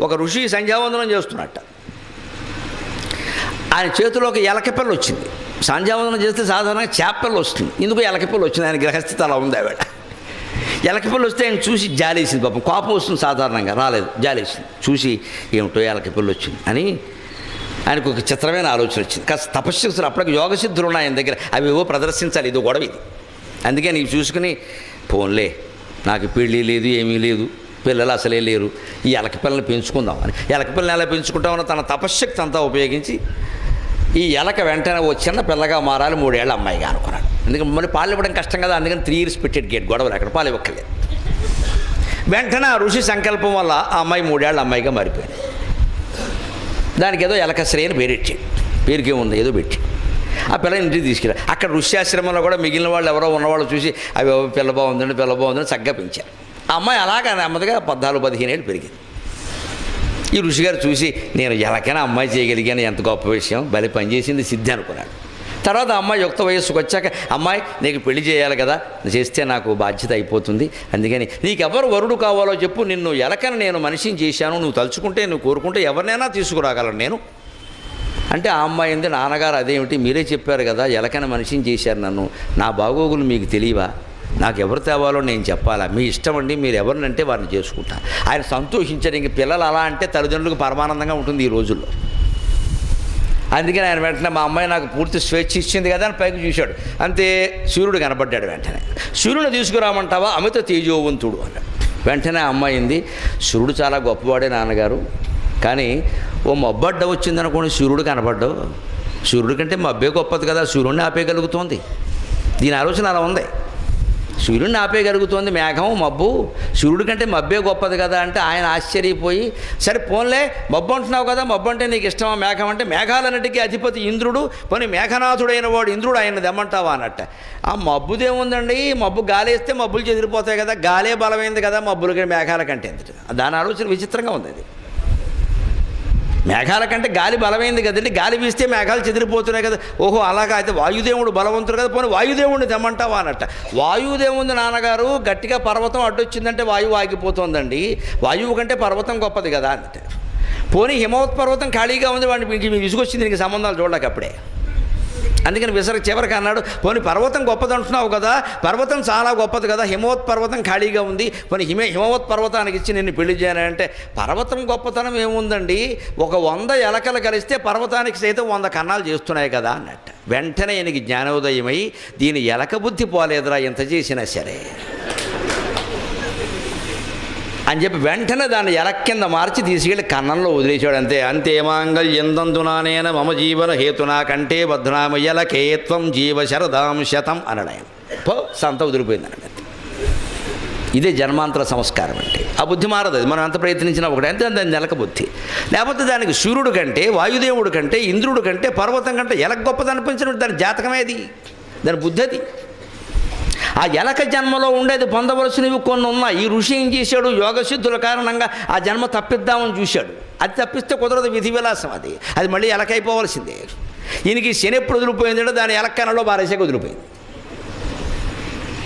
ఒక ఋషి సంధ్యావందనం చేస్తున్నట్ట. ఆయన చేతిలో ఒక ఎలకపిల్ల వచ్చింది. సంధ్యావందనం చేస్తే సాధారణంగా చేపపిల్ల వస్తుంది. ఎందుకు ఎలకపిల్ల వచ్చింది. ఆయన గ్రహస్థితి అలా ఉంది ఆవిడ. ఎలకపిల్ల వస్తే ఆయన చూసి జాలేసింది పాపం. కోపం వస్తుంది సాధారణంగా. రాలేదు. జాలేసింది. చూసి ఏమిటో ఎలకపిల్ల వచ్చింది అని ఆయనకు ఒక చిత్రమైన ఆలోచన వచ్చింది. కాస్త తపస్సులు అప్పటికి యోగ సిద్ధులు ఉన్నాయి ఆయన దగ్గర. అవి ఏవో ప్రదర్శించాలి. ఇది గొడవ ఇది. అందుకే నీకు చూసుకుని పోన్లే. నాకు పెళ్ళి లేదు ఏమీ లేదు. పిల్లలు అసలే లేరు. ఈ ఎలక పిల్లల్ని పెంచుకుందాం అని. ఎలక పిల్లని ఎలా పెంచుకుంటామని తన తపశ్శక్తి అంతా ఉపయోగించి ఈ ఎలక వెంటనే ఓ చిన్న పిల్లగా మారాలి మూడేళ్ళ అమ్మాయిగా అనుకున్నాడు. ఎందుకంటే మళ్ళీ పాలు ఇవ్వడం కష్టం కదా అందుకని త్రీ ఇయర్స్ పెట్టేది గేట్ గొడవలు అక్కడ పాలు వెంటనే ఆ ఋషి సంకల్పం వల్ల ఆ అమ్మాయి మూడేళ్ళ అమ్మాయిగా మారిపోయింది. దానికి ఏదో ఎలకశ్రీ అని పేరెట్టాడు పేరుకి ఉంది ఏదో పెట్టి ఆ పిల్ల ఇంటికి తీసుకెళ్ళారు అక్కడ ఋష్యాశ్రమంలో కూడా మిగిలిన వాళ్ళు ఎవరో ఉన్నవాళ్ళు చూసి అవి పిల్ల బాగుందండి పిల్ల బాగుందని చక్కగా పెంచారు. ఆ అమ్మాయి అలాగా నెమ్మదిగా పద్నాలుగు పదిహేను ఏళ్ళు పెరిగింది. ఈ ఋషిగారు చూసి నేను ఎలాగైనా అమ్మాయి చేయగలిగాను ఎంత గొప్ప విషయం. బలి పనిచేసింది సిద్ధి అనుకున్నాడు. తర్వాత అమ్మాయి యుక్త వయస్సుకు వచ్చాక అమ్మాయి నీకు పెళ్ళి చేయాలి కదా చేస్తే నాకు బాధ్యత అయిపోతుంది. అందుకని నీకెవరు వరుడు కావాలో చెప్పు నిన్ను ఎలకని నేను మనిషిని చేశాను నువ్వు తలుచుకుంటే నువ్వు కోరుకుంటే ఎవరినైనా తీసుకురాగలను నేను. అంటే ఆ అమ్మాయి ఉంది నాన్నగారు అదేమిటి? మీరే చెప్పారు కదా ఎలకని మనిషిని చేశారు నన్ను. నా బాగోగులు మీకు తెలియవా? నాకు ఎవరు తేవాలో నేను చెప్పాలా? మీ ఇష్టం అండి మీరు ఎవరినంటే వారిని చేసుకుంటా. ఆయన సంతోషించారు ఇంక పిల్లలు అలా అంటే తల్లిదండ్రులకు పరమానందంగా ఉంటుంది ఈ రోజుల్లో. అందుకని ఆయన వెంటనే మా అమ్మాయి నాకు పూర్తి స్వేచ్ఛ ఇచ్చింది కదా అని పైకి చూశాడు. అంతే సూర్యుడు కనబడ్డాడు వెంటనే. సూర్యుని తీసుకురామంటావా? అమిత తేజోవంతుడు అన్నాడు. వెంటనే ఆ అమ్మాయి సూర్యుడు చాలా గొప్పవాడే నాన్నగారు కానీ ఓ మబ్బడ్డ వచ్చిందనుకోండి సూర్యుడు కనబడ్డావు సూర్యుడి కంటే మబ్బే గొప్పది కదా సూర్యుడిని ఆపేయగలుగుతోంది. దీని ఆలోచన అలా ఉంది. సూర్యుడిని ఆపేయగలుగుతోంది మేఘం మబ్బు. సూర్యుడి కంటే మబ్బే గొప్పది కదా అంటే ఆయన ఆశ్చర్యపోయి సరే పోన్లే మబ్బు అంటున్నావు కదా మబ్బు అంటే నీకు ఇష్టమా మేఘం అంటే మేఘాలన్నిటికీ అధిపతి ఇంద్రుడు పోనీ మేఘనాథుడైన వాడు ఇంద్రుడు ఆయన దెమ్మంటావా అన్నట్ట. ఆ మబ్బుదేముందండి మబ్బు గాలి వేస్తే మబ్బులు చెదిరిపోతాయి కదా గాలే బలమైంది కదా మబ్బులు మేఘాల కంటే ఎంత దాని ఆలోచన విచిత్రంగా ఉంది అది. మేఘాల కంటే గాలి బలమైంది కదండి. గాలి వీస్తే మేఘాలు చెదిరిపోతున్నాయి కదా. ఓహో అలాగా అయితే వాయుదేవుడు బలవంతుడు కదా. పోనీ వాయుదేవుడిని తెమ్మంటావా అనట వాయుదేవుంది నాన్నగారు గట్టిగా పర్వతం అడ్డొచ్చిందంటే వాయువు ఆగిపోతుందండి. వాయువు కంటే పర్వతం గొప్పది కదా అంటే పోనీ హిమవత్ పర్వతం ఖాళీగా ఉంది వాడిని మీకు విసుగొచ్చింది ఇంక సంబంధాలు చూడలేకప్పుడే అందుకని విసర చివరికి అన్నాడు పోనీ పర్వతం గొప్పది అంటున్నావు కదా పర్వతం చాలా గొప్పది కదా హిమవత్ పర్వతం ఖాళీగా ఉంది పోనీ హిమ హిమవత్ పర్వతానికి ఇచ్చి నిన్ను పెళ్ళి చేయాలంటే పర్వతం గొప్పతనం ఏముందండి? ఒక వంద ఎలకలు కలిస్తే పర్వతానికి సైతం వంద కన్నాలు చేస్తున్నాయి కదా అన్నట్టు. వెంటనే ఈయనకి జ్ఞానోదయమై దీని ఎలక బుద్ధి పోలేదురా ఇంత చేసినా సరే. అని చెప్పి వెంటనే దాన్ని ఎలక్ కింద మార్చి తీసుకెళ్ళి కన్నంలో వదిలేశాడు. అంతే అంతే మాంగళ్యందందునానేన మమ జీవన హేతునా కంటే బద్నామయ్యలకేత్వం జీవ శరదాం శతం అన్నాడు ఆయన పో సంత వదిలిపోయింది అన్నాడు. ఇదే జన్మాంతర సంస్కారం అంటే. ఆ బుద్ధి మారదు అది. మనం ఎంత ప్రయత్నించినా ఒకటి అంతే దాని నెలక బుద్ధి. లేకపోతే దానికి సూర్యుడు కంటే వాయుదేవుడు కంటే ఇంద్రుడు కంటే పర్వతం కంటే ఎలా గొప్పది అనిపించిన దాని జాతకమేది దాని బుద్ధి అది. ఆ ఎలక జన్మలో ఉండేది పొందవలసినవి కొన్ని ఉన్నాయి. ఈ ఋషి ఏం చేశాడు? యోగసిద్ధుల కారణంగా ఆ జన్మ తప్పిద్దామని చూశాడు. అది తప్పిస్తే కుదరదు విధి విలాసం అది. అది మళ్ళీ ఎలకైపోవలసిందే. ఈయనకి శని ఎప్పుడు వదిలిపోయిందో దాని ఎలక్కనలో బారేసే వదిలిపోయింది